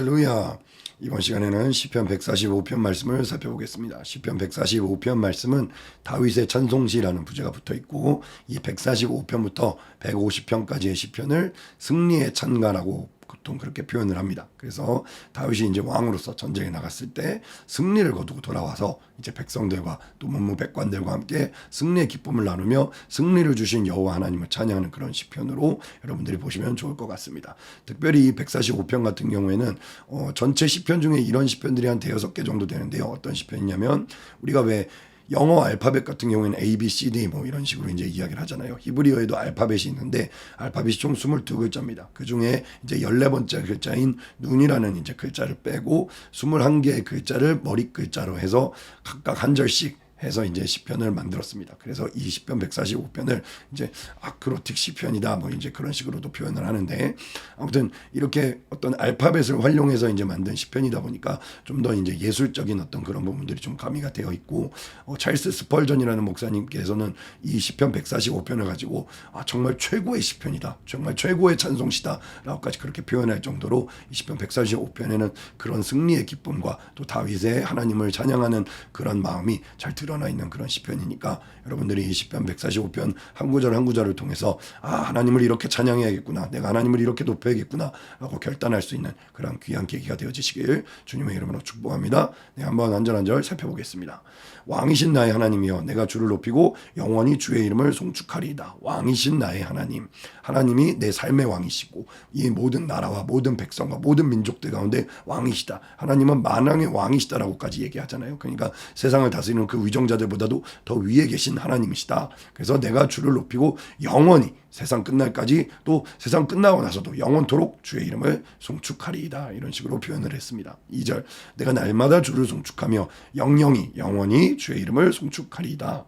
할렐루야. 이번 시간에는 시편 145편 말씀을 살펴보겠습니다. 시편 145편 말씀은 다윗의 찬송시라는 부제가 붙어 있고 이 145편부터 150편까지의 시편을 승리의 찬가라고 보통 그렇게 표현을 합니다. 그래서 다윗이 이제 왕으로서 전쟁에 나갔을 때 승리를 거두고 돌아와서 이제 백성들과 또 문무백관들과 함께 승리의 기쁨을 나누며 승리를 주신 여호와 하나님을 찬양하는 그런 시편으로 여러분들이 보시면 좋을 것 같습니다. 특별히 이 145편 같은 경우에는 어, 전체 시편 중에 이런 시편들이 한 대여섯 개 정도 되는데요. 어떤 시편이냐면 우리가 왜 영어 알파벳 같은 경우에는 A, B, C, D 뭐 이런 식으로 이제 이야기를 하잖아요. 히브리어에도 알파벳이 있는데 알파벳이 총 22글자입니다. 그 중에 이제 14번째 글자인 눈이라는 이제 글자를 빼고 21개의 글자를 머리 글자로 해서 각각 한 절씩 해서 이제 시편을 만들었습니다. 그래서 이 시편 145편을 이제 아크로틱 시편이다 뭐 이제 그런 식으로도 표현을 하는데 아무튼 이렇게 어떤 알파벳을 활용해서 이제 만든 시편이다 보니까 좀 더 이제 예술적인 어떤 그런 부분들이 좀 가미가 되어 있고 어, 찰스 스펄전이라는 목사님께서는 이 시편 145편을 가지고 아 정말 최고의 시편이다. 정말 최고의 찬송시다라고까지 그렇게 표현할 정도로 이 시편 145편에는 그런 승리의 기쁨과 또 다윗의 하나님을 찬양하는 그런 마음이 잘 들어 드러나 있는 그런 시편이니까 여러분들이 이 시편 145편 한 구절 한 구절을 통해서 아 하나님을 이렇게 찬양해야겠구나 내가 하나님을 이렇게 높여야겠구나 라고 결단할 수 있는 그런 귀한 계기가 되어지시길 주님의 이름으로 축복합니다. 네 한번 한 절 한 절 살펴보겠습니다. 왕이신 나의 하나님이여 내가 주를 높이고 영원히 주의 이름을 송축하리이다. 왕이신 나의 하나님 하나님이 내 삶의 왕이시고 이 모든 나라와 모든 백성과 모든 민족들 가운데 왕이시다. 하나님은 만왕의 왕이시다라고까지 얘기하잖아요. 그러니까 세상을 다스리는 그 위정 정자들보다도 더 위에 계신 하나님이시다. 그래서 내가 주를 높이고 영원히 세상 끝날까지 또 세상 끝나고 나서도 영원토록 주의 이름을 송축하리이다. 이런 식으로 표현을 했습니다. 2절 내가 날마다 주를 송축하며 영영이 영원히 주의 이름을 송축하리이다.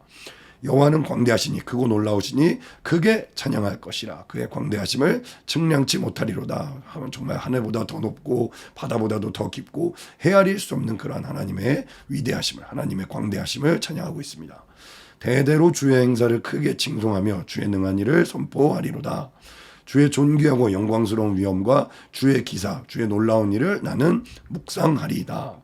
여호와는 광대하시니 크고 놀라우시니 크게 찬양할 것이라 그의 광대하심을 측량치 못하리로다 하면 정말 하늘보다 더 높고 바다보다도 더 깊고 헤아릴 수 없는 그러한 하나님의 위대하심을 하나님의 광대하심을 찬양하고 있습니다. 대대로 주의 행사를 크게 칭송하며 주의 능한 일을 선포하리로다. 주의 존귀하고 영광스러운 위엄과 주의 기사, 주의 놀라운 일을 나는 묵상하리이다.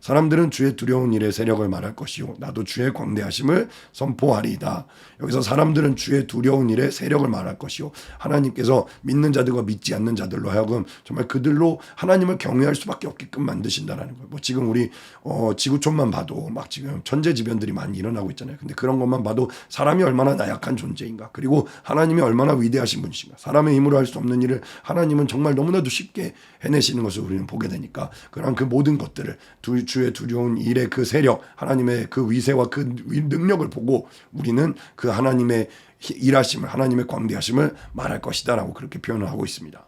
사람들은 주의 두려운 일의 세력을 말할 것이요 나도 주의 광대하심을 선포하리이다. 여기서 사람들은 주의 두려운 일의 세력을 말할 것이요 하나님께서 믿는 자들과 믿지 않는 자들로 하여금 정말 그들로 하나님을 경외할 수밖에 없게끔 만드신다라는 거예요. 뭐 지금 우리 어 지구촌만 봐도 막 지금 천재지변들이 많이 일어나고 있잖아요. 근데 그런 것만 봐도 사람이 얼마나 나약한 존재인가. 그리고 하나님이 얼마나 위대하신 분이신가. 사람의 힘으로 할 수 없는 일을 하나님은 정말 너무나도 쉽게 해내시는 것을 우리는 보게 되니까 그런 그 모든 것들을 두 주의 두려운 일의 그 세력, 하나님의 그 위세와 그 능력을 보고 우리는 그 하나님의 일하심을, 하나님의 광대하심을 말할 것이다라고 그렇게 표현을 하고 있습니다.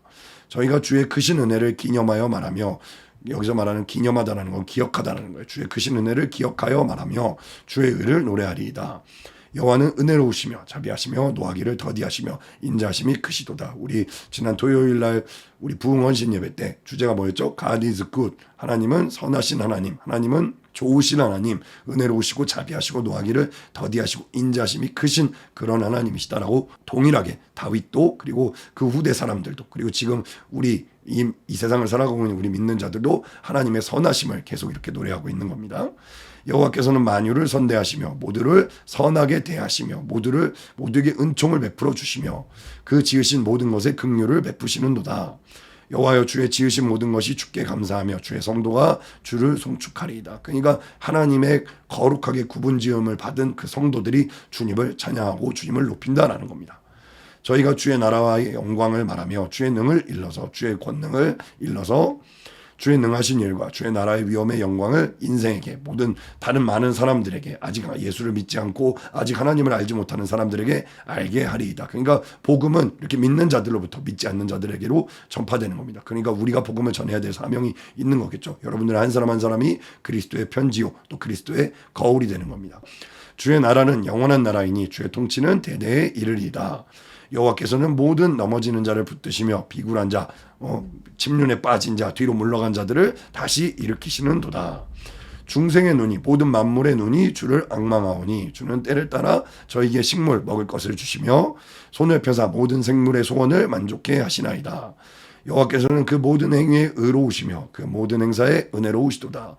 저희가 주의 크신 은혜를 기념하여 말하며 여기서 말하는 기념하다라는 건 기억하다라는 거예요. 주의 크신 은혜를 기억하여 말하며 주의 의를 노래하리이다. 여호와는 은혜로우시며 자비하시며 노하기를 더디하시며 인자하심이 크시도다. 우리 지난 토요일 날 우리 부흥원신 예배 때 주제가 뭐였죠? God is good. 하나님은 선하신 하나님. 하나님은 좋으신 하나님, 은혜로우시고 자비하시고 노하기를 더디하시고 인자심이 크신 그런 하나님이시다라고 동일하게 다윗도 그리고 그 후대 사람들도 그리고 지금 우리 이, 이 세상을 살아가고 있는 우리 믿는 자들도 하나님의 선하심을 계속 이렇게 노래하고 있는 겁니다. 여호와께서는 만유를 선대하시며 모두를 선하게 대하시며 모두를 모두에게 은총을 베풀어 주시며 그 지으신 모든 것에 긍휼을 베푸시는도다. 여호와여 주의 지으신 모든 것이 주께 감사하며 주의 성도가 주를 송축하리이다. 그러니까 하나님의 거룩하게 구분 지음을 받은 그 성도들이 주님을 찬양하고 주님을 높인다라는 겁니다. 저희가 주의 나라와의 영광을 말하며 주의 능을 일러서 주의 권능을 일러서 주의 능하신 일과 주의 나라의 위엄의 영광을 인생에게 모든 다른 많은 사람들에게 아직 예수를 믿지 않고 아직 하나님을 알지 못하는 사람들에게 알게 하리이다. 그러니까 복음은 이렇게 믿는 자들로부터 믿지 않는 자들에게로 전파되는 겁니다. 그러니까 우리가 복음을 전해야 될 사명이 있는 거겠죠. 여러분들 한 사람 한 사람이 그리스도의 편지요 또 그리스도의 거울이 되는 겁니다. 주의 나라는 영원한 나라이니 주의 통치는 대대에 이르리다. 여호와께서는 모든 넘어지는 자를 붙드시며 비굴한 자, 어, 침륜에 빠진 자, 뒤로 물러간 자들을 다시 일으키시는도다. 중생의 눈이 모든 만물의 눈이 주를 악망하오니 주는 때를 따라 저에게 식물 먹을 것을 주시며 손을 펴사 모든 생물의 소원을 만족해 하시나이다. 여호와께서는 그 모든 행위에 의로우시며 그 모든 행사에 은혜로우시도다.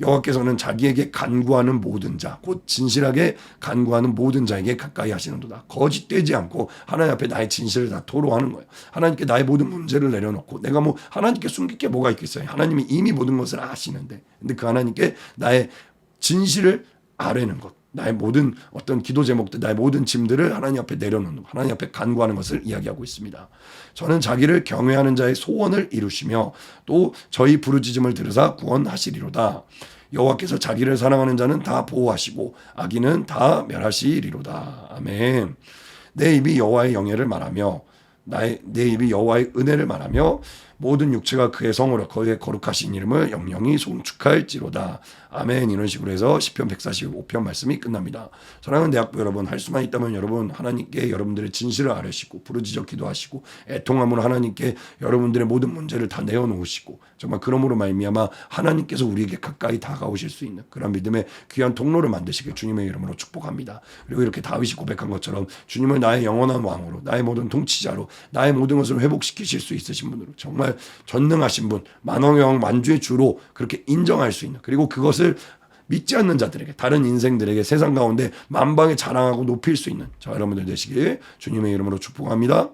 여호와께서는 자기에게 간구하는 모든 자, 곧 진실하게 간구하는 모든 자에게 가까이 하시는도다. 거짓되지 않고 하나님 앞에 나의 진실을 다 토로하는 거예요. 하나님께 나의 모든 문제를 내려놓고 내가 뭐 하나님께 숨길 게 뭐가 있겠어요. 하나님이 이미 모든 것을 아시는데, 근데 그 하나님께 나의 진실을 아뢰는 것. 나의 모든 어떤 기도 제목들, 나의 모든 짐들을 하나님 앞에 내려놓는 것, 하나님 앞에 간구하는 것을 이야기하고 있습니다. 저는 자기를 경외하는 자의 소원을 이루시며 또 저희 부르짖음을 들으사 구원하시리로다. 여호와께서 자기를 사랑하는 자는 다 보호하시고 악인은 다 멸하시리로다. 아멘. 내 입이 여호와의 영예를 말하며 나의 내 입이 여호와의 은혜를 말하며 모든 육체가 그의 성으로 그의 거룩하신 이름을 영영이 송축할지로다. 아멘. 이런 식으로 해서 시편 145편 말씀이 끝납니다. 사랑하는 대학부 여러분, 할 수만 있다면 여러분 하나님께 여러분들의 진실을 아뢰시고 부르짖어 기도하시고 애통함으로 하나님께 여러분들의 모든 문제를 다 내어놓으시고 정말 그러므로 말미암아 하나님께서 우리에게 가까이 다가오실 수 있는 그런 믿음의 귀한 통로를 만드시길 주님의 이름으로 축복합니다. 그리고 이렇게 다윗이 고백한 것처럼 주님을 나의 영원한 왕으로 나의 모든 통치자로 나의 모든 것을 회복시키실 수 있으신 분으로 정말 전능하신 분 만왕의 만주의 주로 그렇게 인정할 수 있는 그리고 그것을 믿지 않는 자들에게 다른 인생들에게 세상 가운데 만방에 자랑하고 높일 수 있는 저 여러분들 되시길 주님의 이름으로 축복합니다.